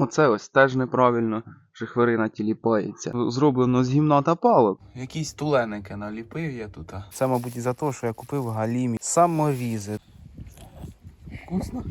Оце ось теж неправильно. Шихверина тіліпається. Зроблено з гімна та палок. Якісь туленики наліпив я тут. Це, мабуть, із-за того, що я купив галімі саморізи. Вкусно?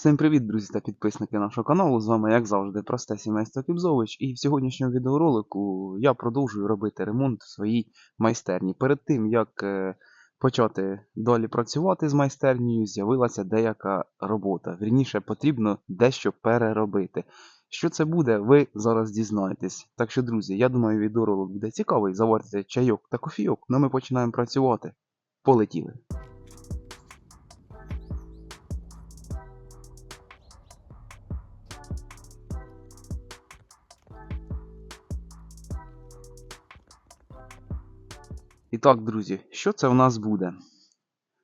Всім привіт, друзі та підписники нашого каналу. З вами, як завжди, просте сімейство Кібзович. І в сьогоднішньому відеоролику я продовжую робити ремонт в своїй майстерні. Перед тим, як е, почати далі працювати з майстернею, з'явилася деяка робота. Вірніше, потрібно дещо переробити. Що це буде, ви зараз дізнаєтесь. Так що, друзі, я думаю, відеоролик буде цікавий. Заварте чайок та кофійок, ну ми починаємо працювати. Полетіли. І так, друзі, що це в нас буде?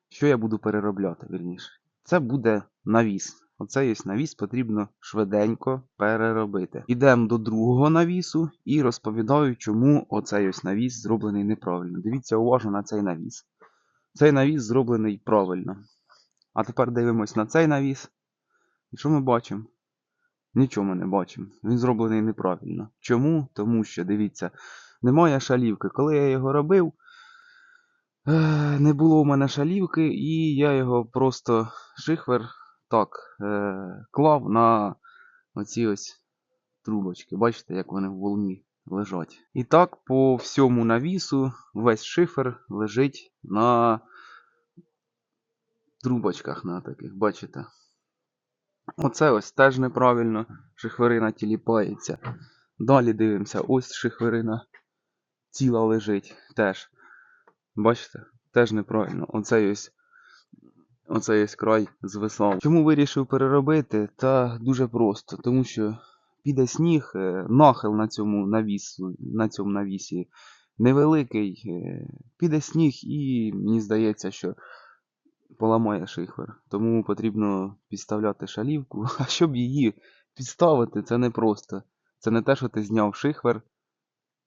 Що я буду переробляти, вірніше? Це буде навіс. Оце є навіс, потрібно швиденько переробити. Ідемо до другого навісу і розповідаю, чому оцей ось навіс зроблений неправильно. Дивіться уважно на цей навіс. Цей навіс зроблений правильно. А тепер дивимось на цей навіс. І що ми бачимо? Нічого ми не бачимо. Він зроблений неправильно. Чому? Тому що, дивіться, немає шалівки. Коли я його робив, Не було в мене шалівки, і я його просто шихвер так е, клав на оці ось трубочки. Бачите, як вони в волні лежать. І так по всьому навісу весь шифер лежить на трубочках на таких, бачите? Оце ось теж неправильно. Шихверина тіліпається. Далі дивимося, ось шихверина ціла лежить теж. Бачите? Теж неправильно. Оцей ось, оцей ось край звисав. Чому вирішив переробити? Та дуже просто. Тому що піде сніг, е, нахил на цьому навісу, на цьому навісі невеликий. е, Піде сніг і мені здається, що поламає шихвер. Тому потрібно підставляти шалівку. А щоб її підставити, це не просто. Це не те, що ти зняв шихвер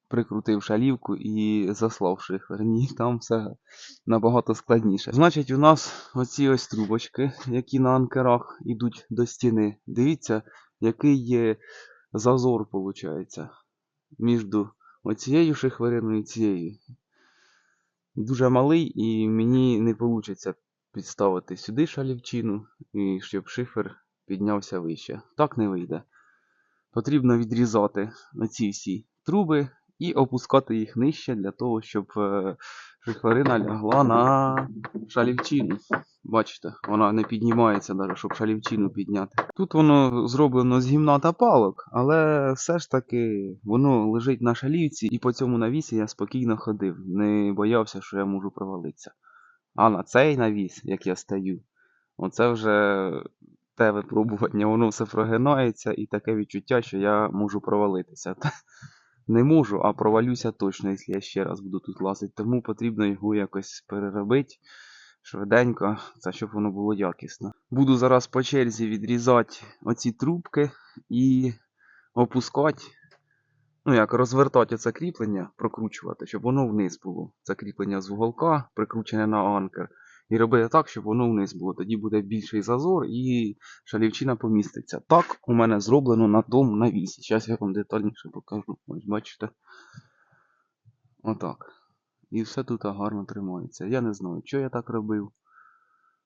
прикрутив шалівку і заслав шифер. Ні, там все набагато складніше. Значить, у нас оці ось трубочки, які на анкерах йдуть до стіни. Дивіться, який є зазор, виходить, між оцією шихвериною і цією. Дуже малий, і мені не вийде підставити сюди шалівчину, і щоб шифер піднявся вище. Так не вийде. Потрібно відрізати оці всі труби і опускати їх нижче для того, щоб е, лягла на шалівчину. Бачите, вона не піднімається навіть, щоб шалівчину підняти. Тут воно зроблено з гімна та палок, але все ж таки воно лежить на шалівці, і по цьому навісі я спокійно ходив, не боявся, що я можу провалитися. А на цей навіс, як я стою, оце вже те випробування, воно все прогинається, і таке відчуття, що я можу провалитися. Не можу, а провалюся точно, якщо я ще раз буду тут лазити. Тому потрібно його якось переробити швиденько, це щоб воно було якісно. Буду зараз по черзі відрізати оці трубки і опускати, ну як розвертати це кріплення, прокручувати, щоб воно вниз було. Це кріплення з уголка, прикручене на анкер. І робити так, щоб воно вниз було. Тоді буде більший зазор і шалівчина поміститься. Так у мене зроблено на тому навісі. Зараз я вам детальніше покажу. Ось бачите. Отак. І все тут гарно тримається. Я не знаю, що я так робив.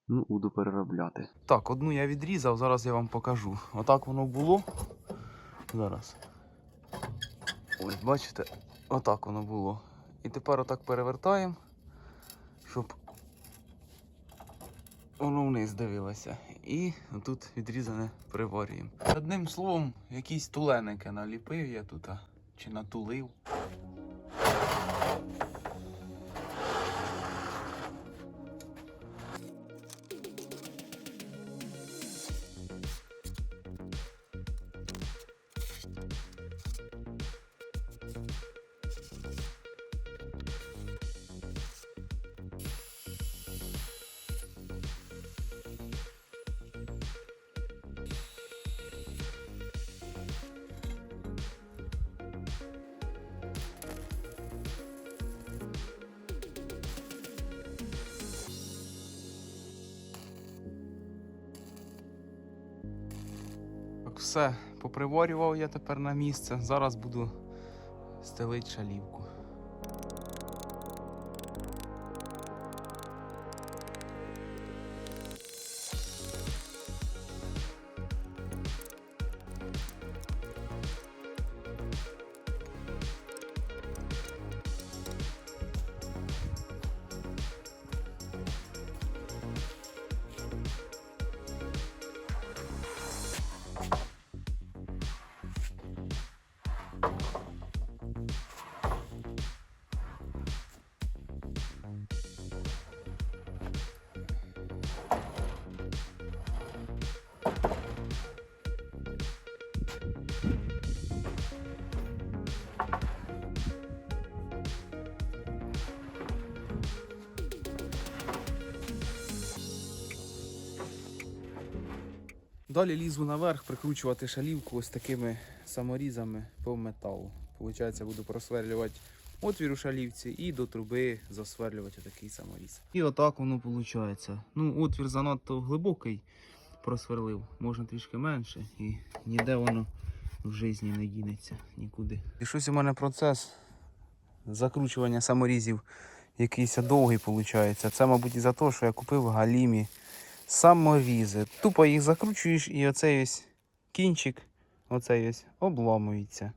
Ну, буду переробляти. Так, одну я відрізав, зараз я вам покажу. Отак воно було. Зараз. Ось, бачите, отак воно було. І тепер отак перевертаємо, щоб воно вниз дивилося. І тут відрізане приварюємо. Одним словом, якісь туленики наліпив я тут, чи натулив. Все, поприворював я тепер на місце. Зараз буду стелити шалівку. Далі лізу наверх прикручувати шалівку ось такими саморізами по металу. Получається, буду просверлювати отвір у шалівці і до труби засверлювати такий саморіз. І отак воно виходить. Ну, отвір занадто глибокий просверлив, можна трішки менше, і ніде воно в житті не дінеться нікуди. І щось у мене процес закручування саморізів якийсь довгий виходить. Це, мабуть, із-за того, що я купив Галімі саморізи. Тупо їх закручуєш і оцей ось кінчик, оцей ось обламується.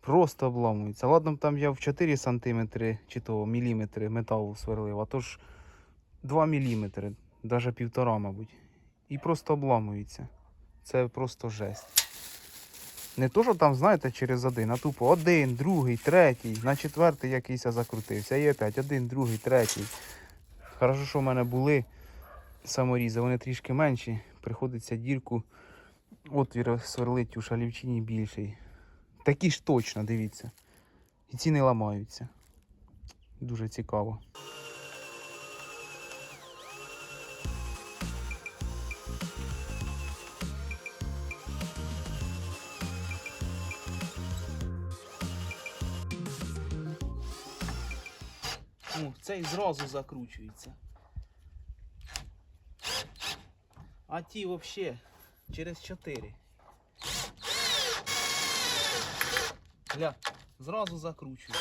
Просто обламується. Ладно, там я в 4 см чи то міліметри металу сверлив, а то ж 2 мм, навіть півтора, мабуть. І просто обламується. Це просто жесть. Не то, що там, знаєте, через один, а тупо один, другий, третій, на четвертий якийсь я закрутився. І опять один, другий, третій. Хорошо, що в мене були саморізи, вони трішки менші. Приходиться дірку, отвір сверлить у шалівчині більший. Такі ж точно, дивіться. І ці не ламаються. Дуже цікаво. О, цей зразу закручується. А ті взагалі через 4. Гля, зразу закручую.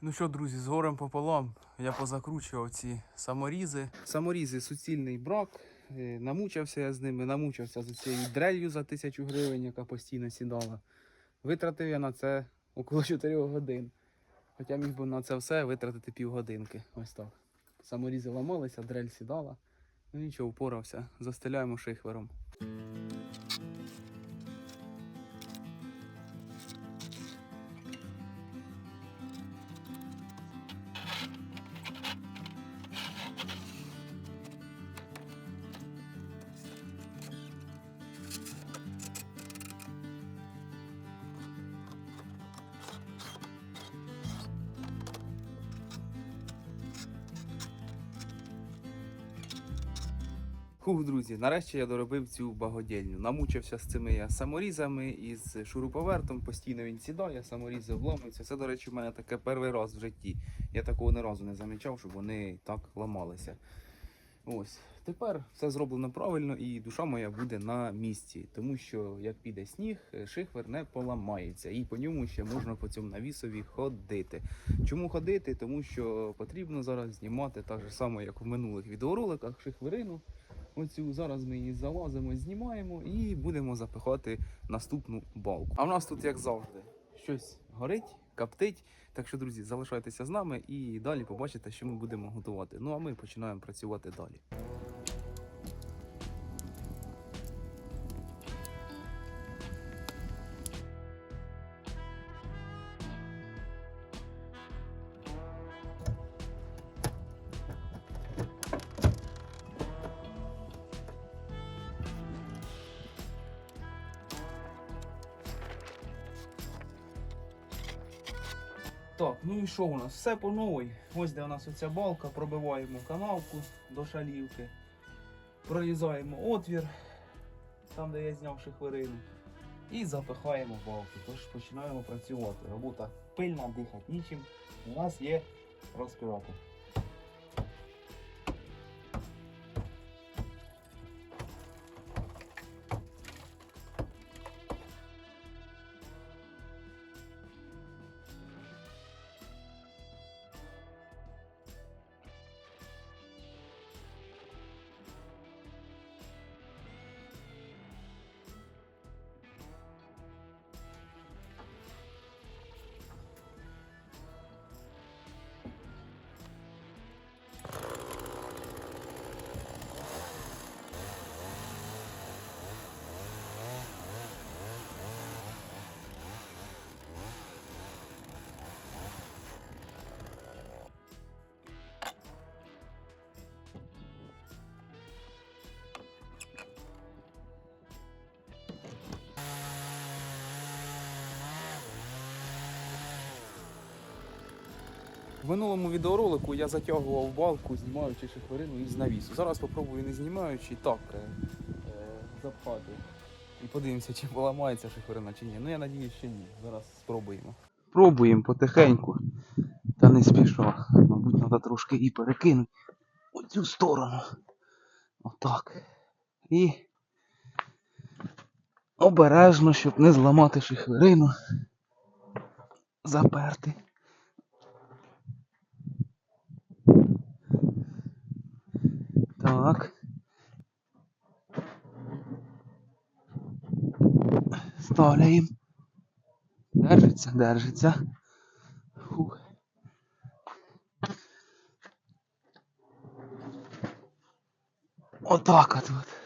Ну що, друзі, з горем пополам я позакручував ці саморізи. Саморізи суцільний брак. Е, Намучився я з ними, намучився з цією дрелью за тисячу гривень, яка постійно сідала. Витратив я на це около 4 годин. Хоча міг би на це все витратити півгодинки. Ось так. Саморізи ламалися, дрель сідала. Ну нічого, впорався. Застеляємо шихвером. Хух, друзі, нарешті я доробив цю багодільню. Намучився з цими саморізами і з шуруповертом. Постійно він сідає, саморізи обламуються. Це, до речі, в мене таке перший раз в житті. Я такого ні разу не замічав, щоб вони так ламалися. Ось. Тепер все зроблено правильно і душа моя буде на місці, тому що як піде сніг, шихвер не поламається, і по ньому ще можна по цьому навісові ходити. Чому ходити? Тому що потрібно зараз знімати так же само, як в минулих відеороликах, шихверину. Оцю зараз ми її залазимо, знімаємо і будемо запихати наступну балку. А в нас тут, як завжди, щось горить, каптить. Так що, друзі, залишайтеся з нами і далі побачите, що ми будемо готувати. Ну а ми починаємо працювати далі. Що у нас? Все по новій. Ось де у нас оця балка, пробиваємо канавку до шалівки, прорізаємо отвір, там де я зняв шихверину, і запихаємо балку. Тож починаємо працювати. Робота пильна, дихати нічим. У нас є розпирати. В минулому відеоролику я затягував балку, знімаючи шиферину із навісу. Зараз спробую не знімаючи так е, е, запхати. І подивимося, чи поламається шиферина чи ні. Ну я надіюсь, що ні. Зараз спробуємо. Пробуємо потихеньку. Та не спішу. Мабуть, треба трошки і перекинути у цю сторону. Отак. І обережно, щоб не зламати шиферину. Заперти. Так. Ставляємо. Держиться, держиться. Фух. Отак от.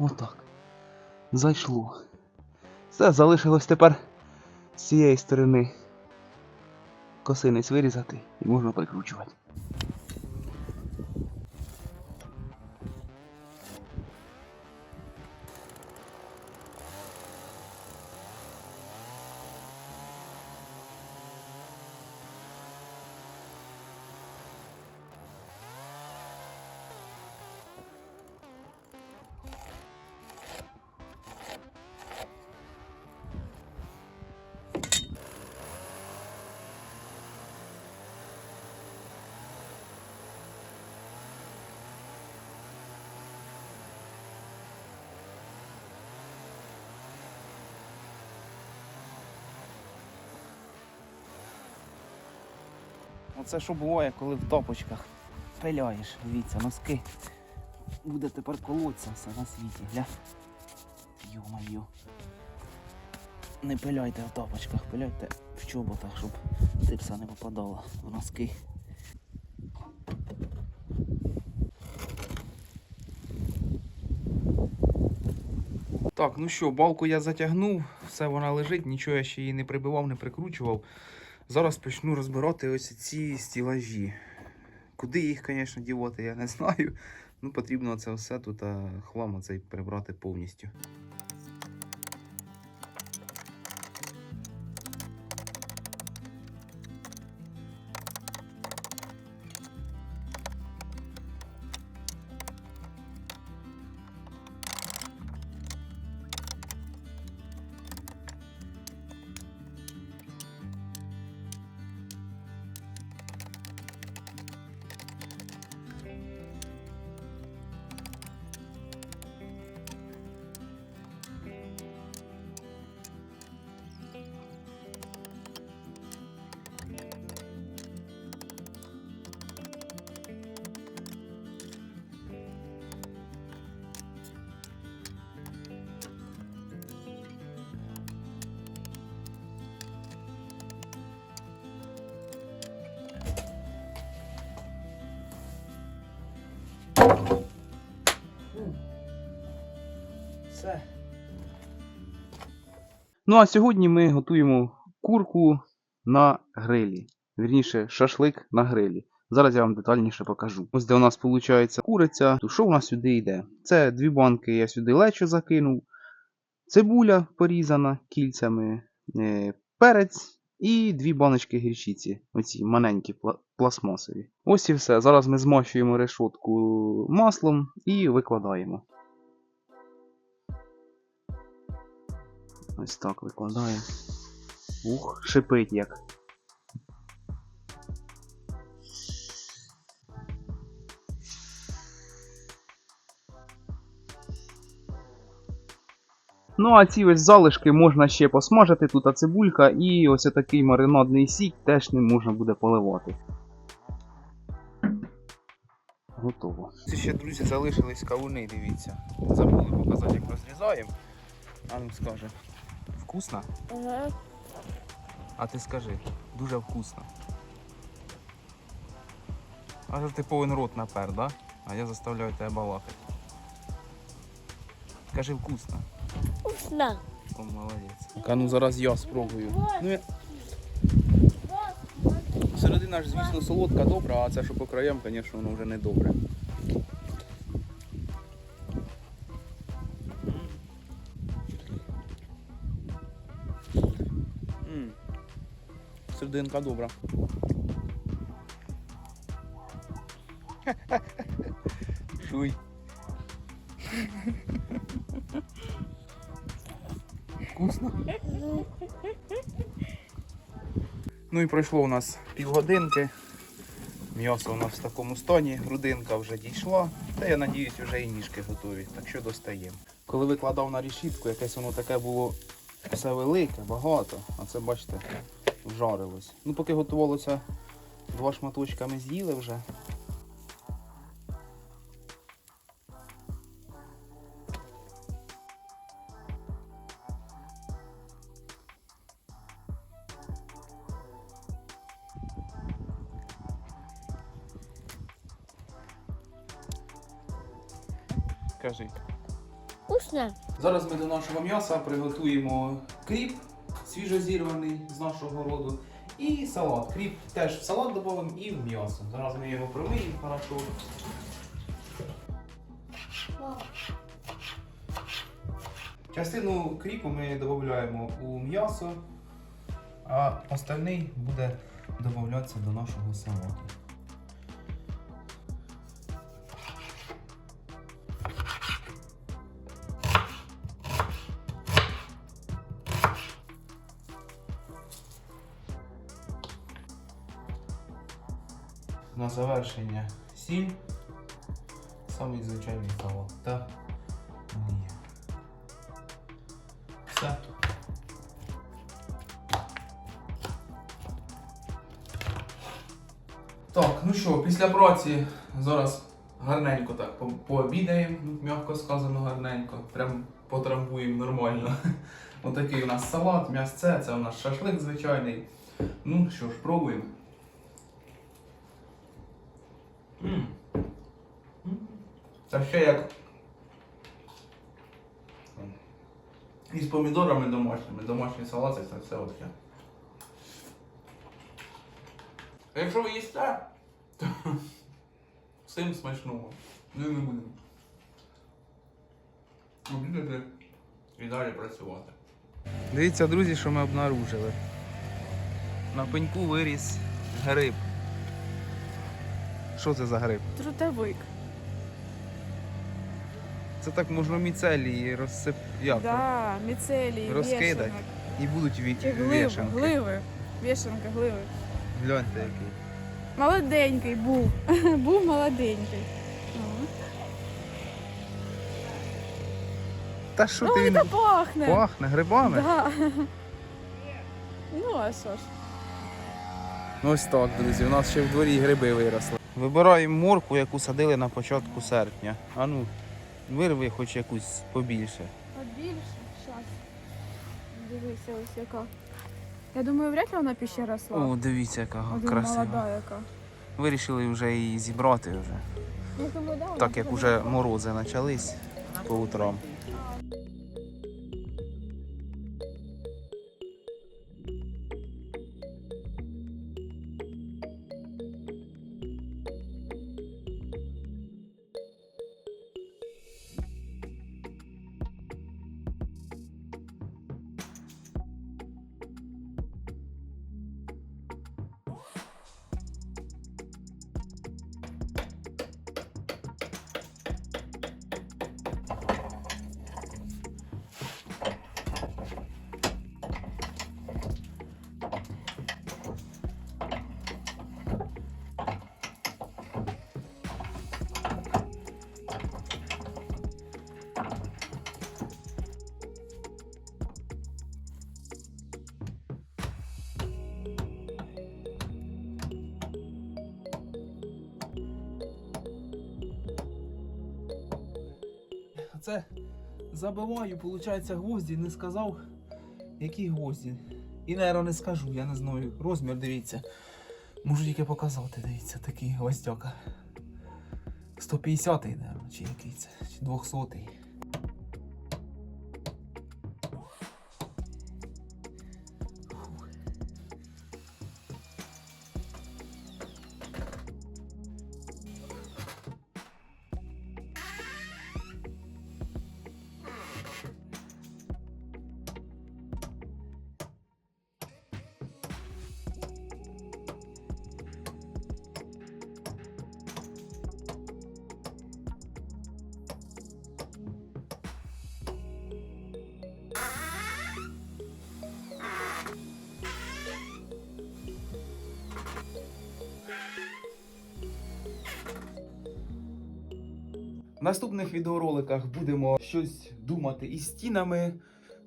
Отак. Зайшло. Все, залишилось тепер з цієї сторони косинець вирізати і можна прикручувати. Оце що буває, коли в топочках пиляєш, дивіться, носки. Буде тепер колоться все на світі, гля. Йо-моє. Не пиляйте в топочках, пиляйте в чоботах, щоб типса не попадала в носки. Так, ну що, балку я затягнув, все вона лежить, нічого я ще її не прибивав, не прикручував. Зараз почну розбирати ось ці стілажі. Куди їх, звісно, дівати, я не знаю. Ну, потрібно це все тут хлам цей прибрати повністю. Все. Ну а сьогодні ми готуємо курку на грилі. Вірніше, шашлик на грилі. Зараз я вам детальніше покажу. Ось де у нас виходить куриця. То що у нас сюди йде? Це дві банки я сюди лечо закинув, цибуля порізана кільцями, е, перець і дві баночки гірчиці. Оці маленькі пластмасові. Ось і все. Зараз ми змащуємо решотку маслом і викладаємо. Ось так викладаємо. Ух, шипить як. Ну, а ці ось залишки можна ще посмажити. Тут а цибулька і ось такий маринадний сік теж ним можна буде поливати. Готово. Це ще, друзі, залишились кавуни, дивіться. Забули показати, як розрізаємо. А ну скаже. Вкусно? Ага. А ти скажи, дуже вкусно. Аж ти повинен рот напер, да? А я заставляю тебе балакати. Кажи вкусно. Вкусно. О, молодець. А ну зараз я спробую. Ну, я... Середина ж, звісно, солодка, добра, а це що по краям, звісно, воно вже не добре. Серединка добра. Ну і пройшло у нас півгодинки. М'ясо у нас в такому стані, грудинка вже дійшла. Та я надіюсь, вже і ніжки готові, так що достаємо. Коли викладав на рішітку, якесь воно таке було все велике, багато, а це бачите, вжарилось. Ну поки готувалося два шматочка ми з'їли вже. М'яса приготуємо кріп свіжозірваний з нашого роду. І салат. Кріп теж в салат додамо і в м'ясо. Зараз ми його промиємо хорошо. Частину кріпу ми додаємо у м'ясо, а остальний буде додатися до нашого салату. Завершення сіль, самий звичайний салат та олія. Все. Так, ну що, після праці зараз гарненько так по- пообідаємо, ну, м'яко сказано гарненько, прям потрамбуємо нормально. Отакий у нас салат, м'ясце, це у нас шашлик звичайний. Ну що ж, пробуємо. Це ще як із помідорами домашніми. Домашні салати це все от таке. А якщо ви їсте, то всім смачного. І не будемо. Обідати і далі працювати. Дивіться, друзі, що ми обнаружили. На пеньку виріс гриб. Що це за гриб? Трутовик. Це так можна міцелії розсип... Як? Да, міцелій, Розкидать. вішанок. І будуть ві... Чи гливи, вішанки. гливи. Вішанка, гливи. Гляньте який. Молоденький був. був молоденький. Ну, Та що ну ти він пахне. пахне грибами? Да. Ну, а що ж. Ну ось так, друзі, у нас ще в дворі гриби виросли. Вибираємо морку, яку садили на початку серпня. А ну, вирви хоч якусь побільше. А більше? Щас. Дивися ось яка. Я думаю, вряд ли вона піще росла. О, дивіться, яка Один красива. молода яка. Вирішили вже її зібрати вже. Я думаю, да, вона Так як молода. морози почались по утрам. Забиваю, виходить, гвозді, не сказав, які гвозді. І, мабуть, не скажу, я не знаю. Розмір, дивіться. Можу тільки показати, дивіться, такий гвоздяка. 150-й, мабуть, чи який це, чи 200-й. В наступних відеороликах будемо щось думати із стінами,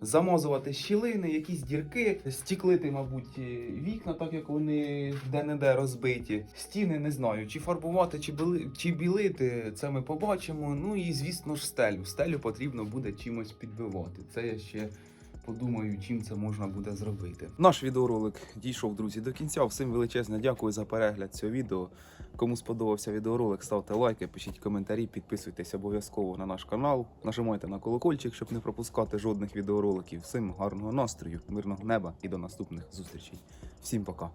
замазувати щілини, якісь дірки, стіклити, мабуть, вікна, так як вони де-не-де розбиті. Стіни не знаю, чи фарбувати, чи, біли, чи білити, це ми побачимо. Ну і звісно ж стелю. Стелю потрібно буде чимось підбивати. Це я ще подумаю, чим це можна буде зробити. Наш відеоролик дійшов, друзі, до кінця. Всім величезне дякую за перегляд цього відео. Кому сподобався відеоролик, ставте лайки, пишіть коментарі, підписуйтесь обов'язково на наш канал, нажимайте на колокольчик, щоб не пропускати жодних відеороликів. Всім гарного настрою, мирного неба і до наступних зустрічей. Всім пока.